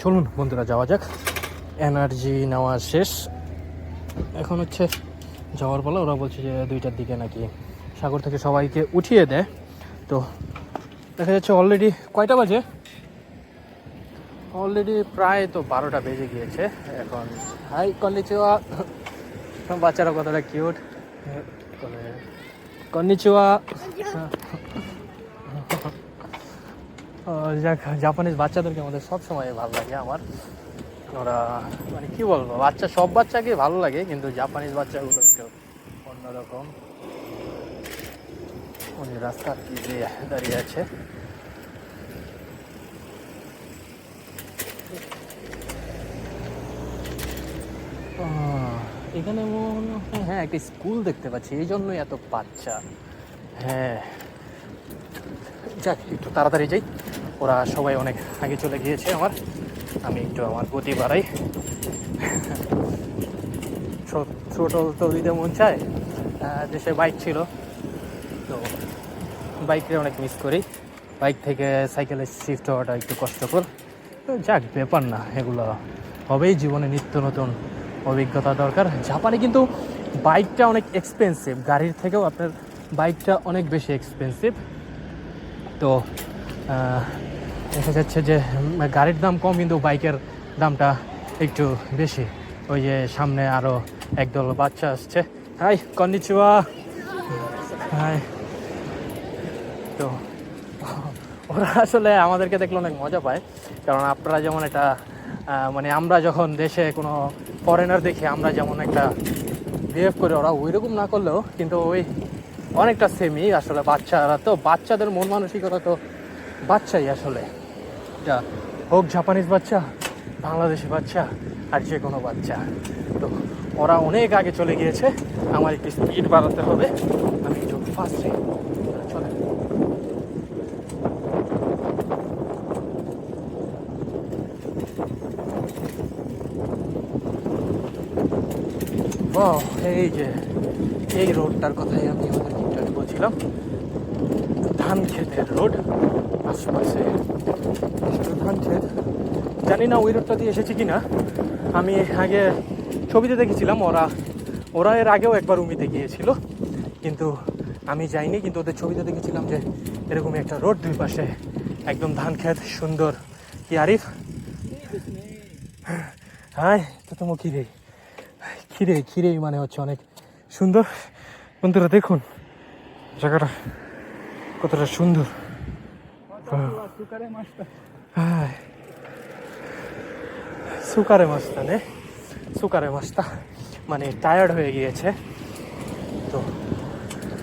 চলুন বন্ধুরা, যাওয়া যাক। এনার্জি নেওয়া শেষ। এখন হচ্ছে যাওয়ার বলা ওরা বলছে যে দুইটার দিকে নাকি সাগর থেকে সবাইকে উঠিয়ে দেয়। তো দেখা যাচ্ছে অলরেডি কয়টা বাজে? অলরেডি প্রায় তো বারোটা বেজে গিয়েছে। এখন হাই কন্নিচুয়া বাচ্চারা কতটা কিউট কন্নিচুয়া যাক জাপানিজ বাচ্চাদেরকে আমাদের সব সময় ভালো লাগে আমার। ওরা মানে কি বলব, বাচ্চা, সব বাচ্চাকে ভালো লাগে, কিন্তু জাপানিজ বাচ্চাগুলো একটু অন্যরকম। উনি রাস্তার দিয়ে দাঁড়িয়ে আছে। এখানে মনে হয় হ্যাঁ একটা স্কুল দেখতে পাচ্ছি, এই জন্যই এত বাচ্চা। হ্যাঁ। যাক, একটু তাড়াতাড়ি যাই। ওরা সবাই অনেক আগে চলে গিয়েছে আমার। আমি একটু আমার গতি বাড়াই। ছোট তো দিতে মন চায় দেশে বাইক ছিল। তো বাইকটা অনেক মিস করি। বাইক থেকে সাইকেলে শিফট হওয়াটা একটু কষ্টকর। যাক, ব্যাপার না, এগুলো হবেই জীবনে নিত্য নতুন অভিজ্ঞতা দরকার। জাপানে কিন্তু বাইকটা অনেক এক্সপেন্সিভ গাড়ির থেকেও আপনার বাইকটা অনেক বেশি এক্সপেন্সিভ তো দেখা যাচ্ছে যে গাড়ির দাম কম, কিন্তু বাইকের দামটা একটু বেশি। ওই যে সামনে আরও একদল বাচ্চা আসছে। হাই কন্নিচুয়া হাই। তো, ওরা আসলে আমাদেরকে দেখলে অনেক মজা পায়। কারণ আপনারা যেমন এটা মানে আমরা যখন দেশে কোনো ফরেনার দেখি আমরা যেমন একটা বিহেভ করি, ওরা ওইরকম না করলেও কিন্তু ওই অনেকটা সেমই আসলে বাচ্চারা। তো বাচ্চাদের মন মানসিকতা তো বাচ্চাই আসলে। এটা হোক জাপানিজ বাচ্চা, বাংলাদেশি বাচ্চা, আর যে কোনো বাচ্চা। তো ওরা অনেক আগে চলে গিয়েছে, আমার একটু স্পিড বাড়াতে হবে। আমি একটু ফাস্টে চলে এই যে, এই রোডটার কথাই আমি আমাদের বলছিলাম। ধান ক্ষেতের রোড, আশেপাশে ধান ক্ষেত। জানি না ওই রোডটা দিয়ে এসেছি কিনা। আমি আগে ছবিতে দেখেছিলাম, ওরা ওরা এর আগেও একবার উমিতে গিয়েছিল। কিন্তু আমি যাইনি, কিন্তু ওদের ছবিতে দেখেছিলাম যে এরকমই একটা রোড দুই পাশে, একদম ধান ক্ষেত, সুন্দর কি আরিফ? হ্যাঁ তো তোমার খিরে খিরে খিরেই মানে হচ্ছে অনেক সুন্দর। বন্ধুরা দেখুন, জায়গাটা। কতটা সুন্দর। সুকারে মাছটা নে। সুকারে মাছটা মানে টায়ার্ড হয়ে গিয়েছে। তো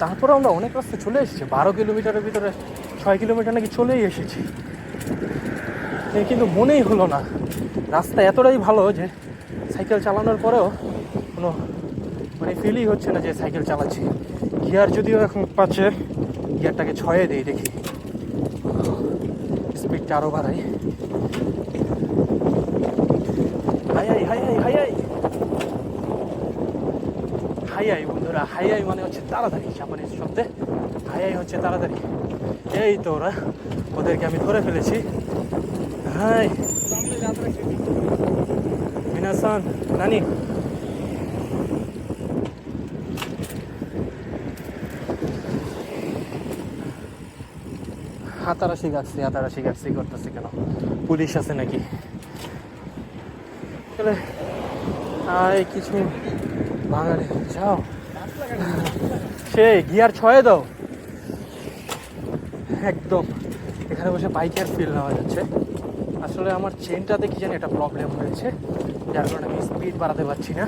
তারপরে আমরা অনেক রাস্তা চলে এসেছি। বারো কিলোমিটারের ভিতরে ছয় কিলোমিটার নাকি চলেই এসেছি। কিন্তু মনেই হলো না। রাস্তা এতটাই ভালো যে সাইকেল চালানোর পরেও কোনো মানে ফিলই হচ্ছে না যে সাইকেল চালাচ্ছি। গিয়ার যদিও এখন পাচ্ছে গিয়ারটাকে ছয়ে দিই, দেখি। স্পিডটা আরও বাড়াই। Hi hi hi hi hi. Hi hi, বন্ধুরা। হাই হাই মানে হচ্ছে তাড়াতাড়ি, জাপানিজ শব্দে। হাই হাই হচ্ছে তাড়াতাড়ি। এই তো ওরা, ওদেরকে আমি ধরে ফেলেছি। হাই। মিনাসান, নানি। হাতারা শিখাচ্ছি হাতারা শিখাচ্ছি করতেছি কেন? পুলিশ আছে নাকি? চলে আয় কিছু বাঙালি যাও। সে গিয়ার ছয়ে দাও। একদম। এখানে বসে বাইকের ফিল নেওয়া যাচ্ছে। আসলে আমার চেনটাতে কি জানি একটা প্রবলেম হয়েছে, যার কারণে আমি স্পিড বাড়াতে পারছি না।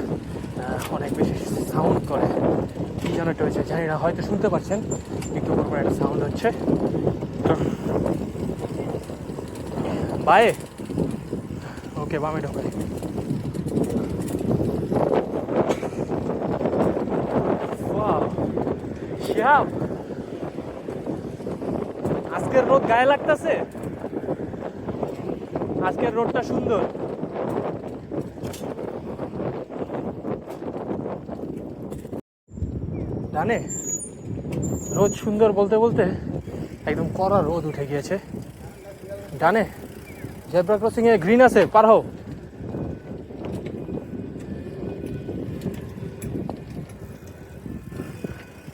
অনেক বেশি সাউন্ড করে। কী যেন একটা হয়েছে, জানি না, হয়তো শুনতে পাচ্ছেন একটু পর পর একটা সাউন্ড হচ্ছে। বায়ে ওকে, বামে ঢোকাই. শিহাব, আজকের রোদ গায়ে লাগতেছে? আজকের রোদটা সুন্দর। জানে রোদ সুন্দর বলতে বলতে একদম কড়া রোদ উঠে গিয়েছে। ডানে জেব্রা ক্রসিং এ গ্রিন আছে, পার হও।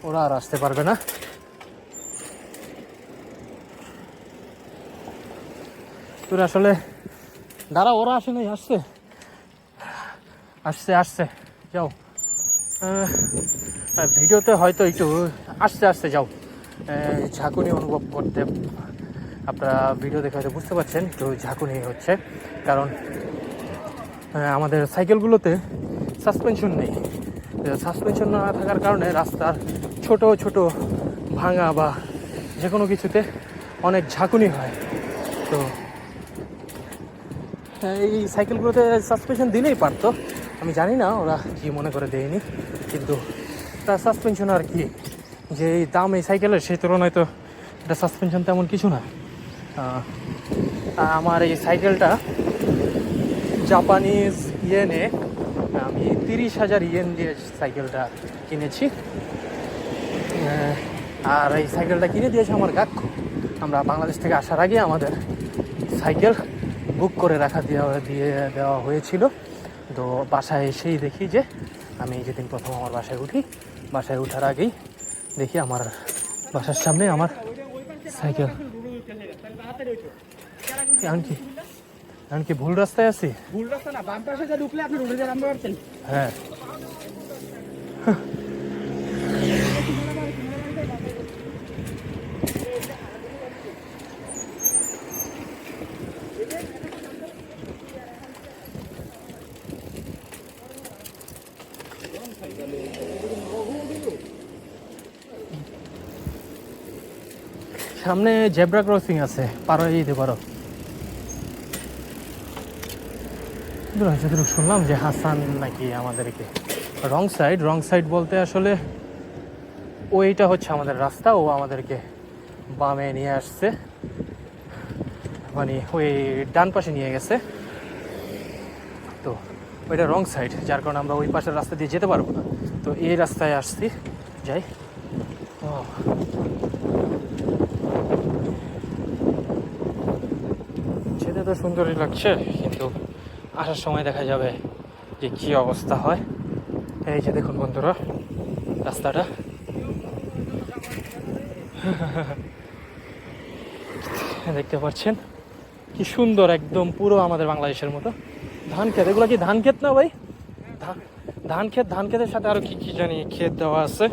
ওরা আর আসতে পারবে না। তোর আসলে দাঁড়া ওরা আসে নাই, আসছে। আসছে আসছে, যাও। ভিডিওতে হয়তো একটু আসতে আসতে যাও। ঝাঁকুনি অনুভব করতে আপনারা ভিডিও দেখে হয়তো বুঝতে পারছেন একটু ঝাঁকুনি হচ্ছে। কারণ আমাদের সাইকেলগুলোতে সাসপেনশন নেই। সাসপেনশন না থাকার কারণে রাস্তার ছোট ছোট, ভাঙা বা যে কোনো কিছুতে অনেক ঝাঁকুনি হয়। তো এই সাইকেলগুলোতে সাসপেনশন দিলেই পারতো। আমি জানি না ওরা কি মনে করে দেয়নি, কিন্তু তার সাসপেনশন আর কি। যে এই দাম এই সাইকেলের সেই তুলনায় তো এটা সাসপেনশন তেমন কিছু না। আমার এই সাইকেলটা জাপানিজ ইয়েনে, আমি তিরিশ হাজার ইয়েন দিয়ে সাইকেলটা কিনেছি। আর এই সাইকেলটা কিনে দিয়েছে আমার গাক্ষ আমরা বাংলাদেশ থেকে আসার আগে আমাদের সাইকেল বুক করে রাখা দেওয়া, দিয়ে দেওয়া হয়েছিল। তো বাসায় এসেই দেখি যে আমি যেদিন প্রথম আমার বাসায় উঠি, বাসায় ওঠার আগেই দেখি আমার বাসার সামনে আমার সাইকেল। এমনকি এমনকি ভুল রাস্তায় আছি? ভুল রাস্তা না বাম পাশে যা ঢুকলে আপনি রোডে যা নামতে হ্যাঁ। সামনে জেব্রা ক্রসিং আছে পার যেতে পারো। হয়েছে শুনলাম যে হাসান নাকি আমাদেরকে রং সাইড রং সাইড বলতে আসলে ওইটা হচ্ছে আমাদের রাস্তা, ও আমাদেরকে বামে নিয়ে আসছে। মানে ওই ডান পাশে নিয়ে গেছে। তো ওইটা রং সাইড যার কারণে আমরা ওই পাশের রাস্তা দিয়ে যেতে পারব না। তো এই রাস্তায় আসছি, যাই। ও যেতে তো সুন্দরই লাগছে, কিন্তু আসার সময় দেখা যাবে যে কি অবস্থা হয়। এই যে দেখুন বন্ধুরা, রাস্তাটা। দেখতে পাচ্ছেন? কি সুন্দর একদম পুরো আমাদের বাংলাদেশের মতো। ধান ক্ষেত, এগুলো কি ধান ক্ষেত না ভাই? ধান ক্ষেত, ধান ক্ষেতের সাথে আরও কি কি জানি ক্ষেত দেওয়া আছে।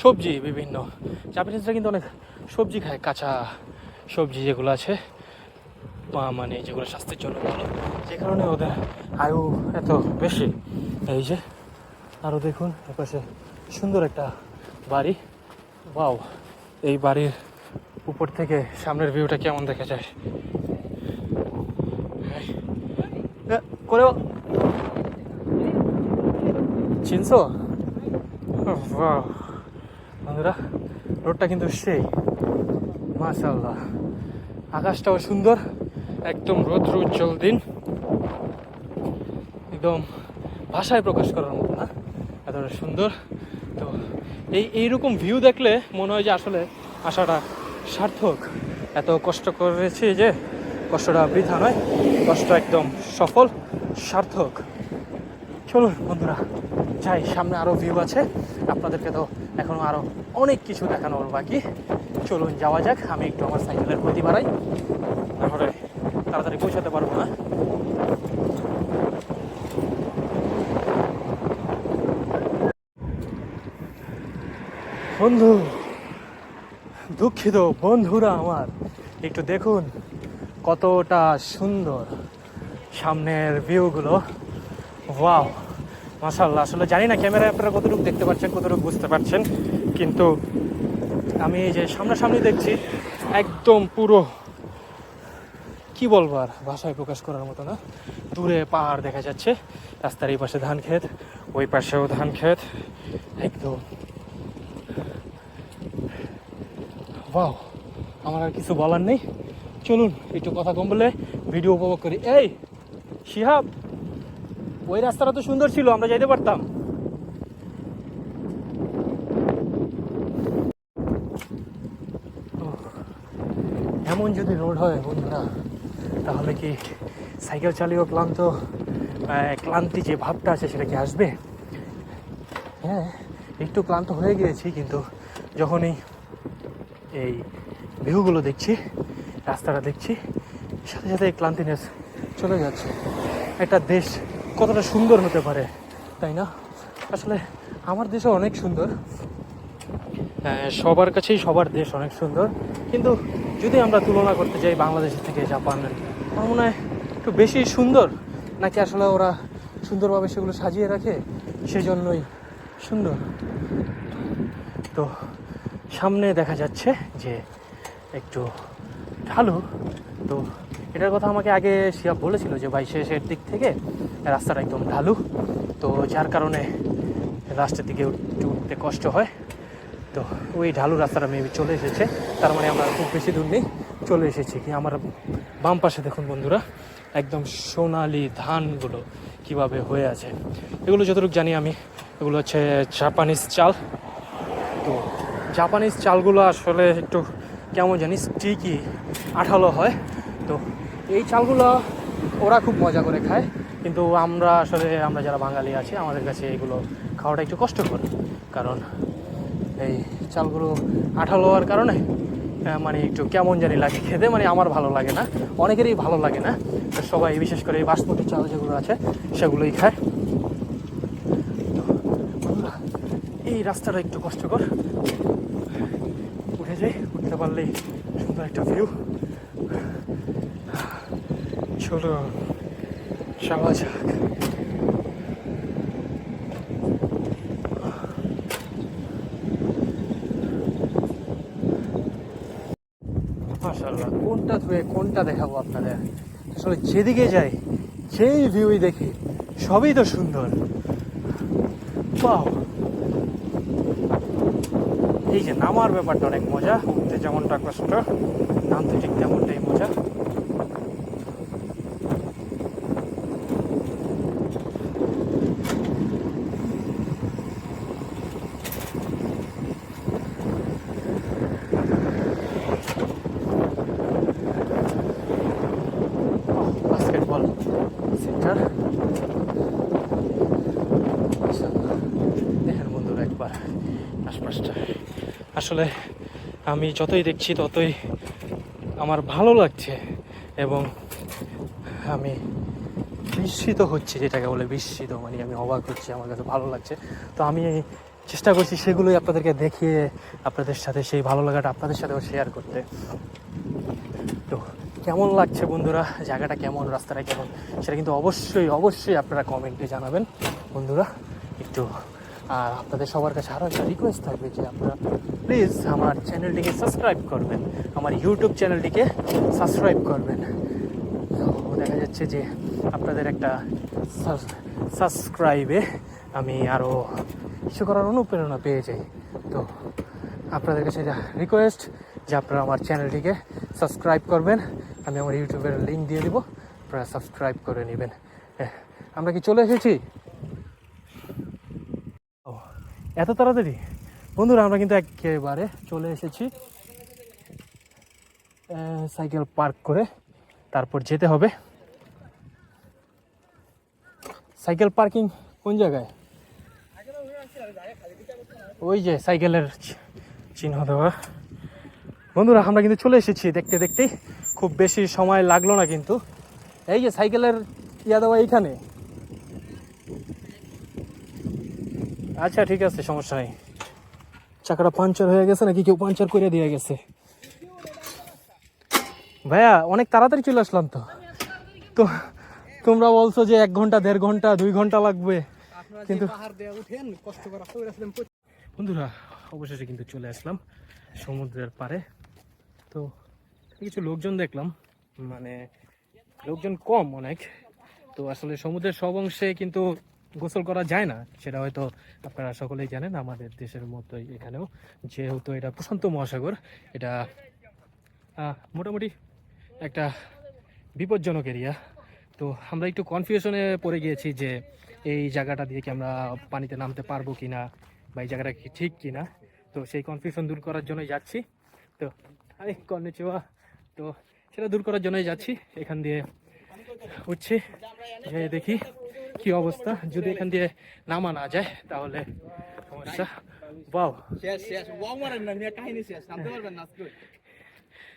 সবজি বিভিন্ন। জাপানিজরা কিন্তু অনেক সবজি খায়, কাঁচা সবজি যেগুলো আছে। মানে যেগুলো স্বাস্থ্যের জন্য ভালো যে কারণে ওদের আয়ু এত বেশি। এই যে আরও দেখুন এপাশে সুন্দর একটা বাড়ি। বাও এই বাড়ির উপর থেকে সামনের ভিউটা কেমন দেখা যায়? এ, করে চিনছো? বন্ধুরা রোডটা কিন্তু সেই মাশাল্লাহ আকাশটাও সুন্দর। একদম রৌদ্র উজ্জ্বল দিন। একদম ভাষায় প্রকাশ করার মতো না, এতটা সুন্দর। তো এই, এইরকম ভিউ দেখলে মনে হয় যে আসলে আসাটা সার্থক। এত কষ্ট করেছি যে কষ্টটা বৃথা নয়, কষ্ট একদম সফল, সার্থক। চলুন বন্ধুরা, যাই, সামনে আরও ভিউ আছে। আপনাদেরকে তো এখনও আরও অনেক কিছু দেখানোর বাকি। চলুন যাওয়া যাক, আমি একটু আমার সাইকেলের প্রতি বাড়াই। তারপরে তাড়াতাড়ি পৌঁছাতে পারব না। বন্ধু, দুঃখিত বন্ধুরা আমার। একটু দেখুন কতটা সুন্দর সামনের ভিউগুলো ওয়াও মাশাল্লাহ আসলে জানি না ক্যামেরায় আপনারা কতটুকু দেখতে পাচ্ছেন, কতটুকু বুঝতে পারছেন, কিন্তু আমি যে সামনাসামনি দেখছি, একদম পুরো কি বলব আর? ভাষায় প্রকাশ করার মতো না। দূরে পাহাড় দেখা যাচ্ছে। রাস্তার এই পাশে ধান ক্ষেত, ওই পাশেও ধান ক্ষেত। একদম। বাহ আমার আর কিছু বলার নেই। চলুন, একটু কথা কম বলে ভিডিও উপভোগ করি। এই, শিহাব, ওই রাস্তাটা তো সুন্দর ছিল, আমরা যাইতে পারতাম। এমন যদি রোড হয় বন্ধুরা তাহলে কি সাইকেল চালিয়েও ক্লান্ত ক্লান্তি যে ভাবটা আছে সেটা কি আসবে? হ্যাঁ একটু ক্লান্ত হয়ে গিয়েছি কিন্তু যখনই এই ভিউগুলো দেখছি রাস্তাটা দেখছি সাথে সাথে এই ক্লান্তিনেস চলে যাচ্ছে। একটা দেশ কতটা সুন্দর হতে পারে তাই না? আসলে আমার দেশও অনেক সুন্দর। হ্যাঁ, সবার কাছেই সবার দেশ অনেক সুন্দর। কিন্তু যদি আমরা তুলনা করতে যাই বাংলাদেশ থেকে জাপানের আমার মনে হয় একটু বেশি সুন্দর, নাকি আসলে ওরা সুন্দরভাবে সেগুলো সাজিয়ে রাখে, সেজন্যই সুন্দর। তো সামনে দেখা যাচ্ছে যে একটু ঢালু। তো এটার কথা আমাকে আগে শিয়া বলেছিল যে ভাই শেষের দিক থেকে রাস্তাটা একদম ঢালু। তো যার কারণে রাস্তার দিকে উঠতে উঠতে কষ্ট হয়। তো ওই ঢালু রাস্তাটা মেবি চলে এসেছে। তার মানে আমরা খুব বেশি দূর নেই। চলে এসেছি কি আমার বাম পাশে দেখুন বন্ধুরা, একদম সোনালি ধানগুলো কীভাবে হয়ে আছে। এগুলো যতটুকু জানি আমি, এগুলো হচ্ছে জাপানিজ চাল। তো জাপানিজ চালগুলো আসলে একটু কেমন জানি স্টিকি আঠালো হয়। তো এই চালগুলো ওরা খুব মজা করে খায়। কিন্তু আমরা আসলে, আমরা যারা বাঙালি আছি, আমাদের কাছে এগুলো খাওয়াটা একটু কষ্টকর। কারণ এই চালগুলো আঠালো হওয়ার কারণে মানে একটু কেমন জানি লাগে। খেতে মানে আমার ভালো লাগে না, অনেকেরই ভালো লাগে না। সবাই বিশেষ করে এই বাসমতি চাল যেগুলো আছে, সেগুলোই খায়। এই রাস্তাটা একটু কষ্টকর। উঠে যাই, উঠতে পারলেই সুন্দর একটা ভিউ চলো, যাওয়া যাক মাশাল্লাহ কোনটা ধুয়ে কোনটা দেখাবো আপনাদের? আসলে যেদিকে যাই যেই ভিউই দেখি। সবই তো সুন্দর। বাহ! এই যে নামার ব্যাপারটা অনেক মজা, উঠতে যেমনটা কষ্ট, নামতে ঠিক তেমনটাই মজা বাস্কেটবল সেন্টার দেখেন বন্ধুরা একবার আশপাশটা। আসলে আমি যতই দেখছি ততই আমার ভালো লাগছে এবং আমি বিস্মিত হচ্ছে যেটাকে বলে বিস্মিত মানে আমি অবাক হচ্ছি, আমার কাছে ভালো লাগছে। তো আমি চেষ্টা করছি সেগুলোই আপনাদেরকে দেখিয়ে আপনাদের সাথে সেই ভালো লাগাটা আপনাদের সাথেও শেয়ার করতে। তো কেমন লাগছে বন্ধুরা? জায়গাটা কেমন? রাস্তাটা কেমন? সেটা কিন্তু অবশ্যই অবশ্যই আপনারা কমেন্টে জানাবেন। বন্ধুরা, একটু আর আপনাদের সবার কাছে আরও একটা রিকোয়েস্ট থাকবে যে আপনারা প্লিজ আমার চ্যানেলটিকে সাবস্ক্রাইব করবেন। আমার ইউটিউব চ্যানেলটিকে সাবস্ক্রাইব করবেন। তো দেখা যাচ্ছে যে আপনাদের একটা সাবস্ক্রাইবে আমি আরও কিছু করার অনুপ্রেরণা পেয়ে যাই। তো আপনাদের কাছে রিকোয়েস্ট যে আপনারা আমার চ্যানেলটিকে সাবস্ক্রাইব করবেন, আমি আমার ইউটিউবের লিঙ্ক দিয়ে দিব, আপনারা সাবস্ক্রাইব করে নেবেন। আমরা কি চলে এসেছি? এত তাড়াতাড়ি? বন্ধুরা, আমরা কিন্তু একেবারে চলে এসেছি সাইকেল পার্ক করে। তারপর যেতে হবে। সাইকেল পার্কিং কোন জায়গায়? ওই যে সাইকেলের চিহ্ন দেওয়া। বন্ধুরা, আমরা কিন্তু চলে এসেছি দেখতে দেখতেই। খুব বেশি সময় লাগল না কিন্তু। এই যে সাইকেলের ইয়া দেওয়া এইখানে। আচ্ছা ঠিক আছে সমস্যা নেই। চাকাটা পাঞ্চার হয়ে গেছে নাকি কেউ পাঞ্চার করে দিয়ে গেছে? ভাইয়া অনেক তাড়াতাড়ি চলে আসলাম তো। তো তোমরা বলছো যে এক ঘণ্টা দেড় ঘণ্টা দুই ঘণ্টা লাগবে। কিন্তু বন্ধুরা অবশেষে কিন্তু চলে আসলাম সমুদ্রের পারে তো কিছু লোকজন দেখলাম মানে লোকজন কম অনেক। তো আসলে সমুদ্রের সব অংশে কিন্তু গোসল করা যায় না, সেটা হয়তো আপনারা সকলেই জানেন, আমাদের দেশের মতোই এখানেও। যেহেতু এটা প্রশান্ত মহাসাগর, এটা মোটামুটি একটা বিপজ্জনক এরিয়া। তো আমরা একটু কনফিউশনে পড়ে গিয়েছি যে এই জায়গাটা দিয়ে কি আমরা পানিতে নামতে পারব কি না বা এই জায়গাটা কি ঠিক কি না তো সেই কনফিউশন দূর করার জন্যই যাচ্ছি। তো আরে কর্নেচিওয়া তো সেটা দূর করার জন্যই যাচ্ছি। এখান দিয়ে উঠছি দেখি। কি অবস্থা? যদি এখান দিয়ে নামা না যায় তাহলে সমস্যা। বাও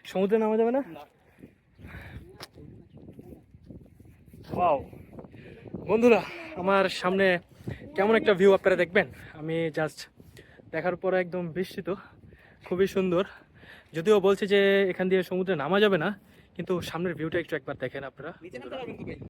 সমুদ্রে নামা যাবে না? বন্ধুরা আমার সামনে কেমন একটা ভিউ আপনারা দেখবেন? আমি জাস্ট দেখার পর একদম বিস্মিত। খুবই সুন্দর। যদিও বলছে যে এখান দিয়ে সমুদ্রে নামা যাবে না কিন্তু সামনের ভিউটা একটু একবার দেখেন আপনারা।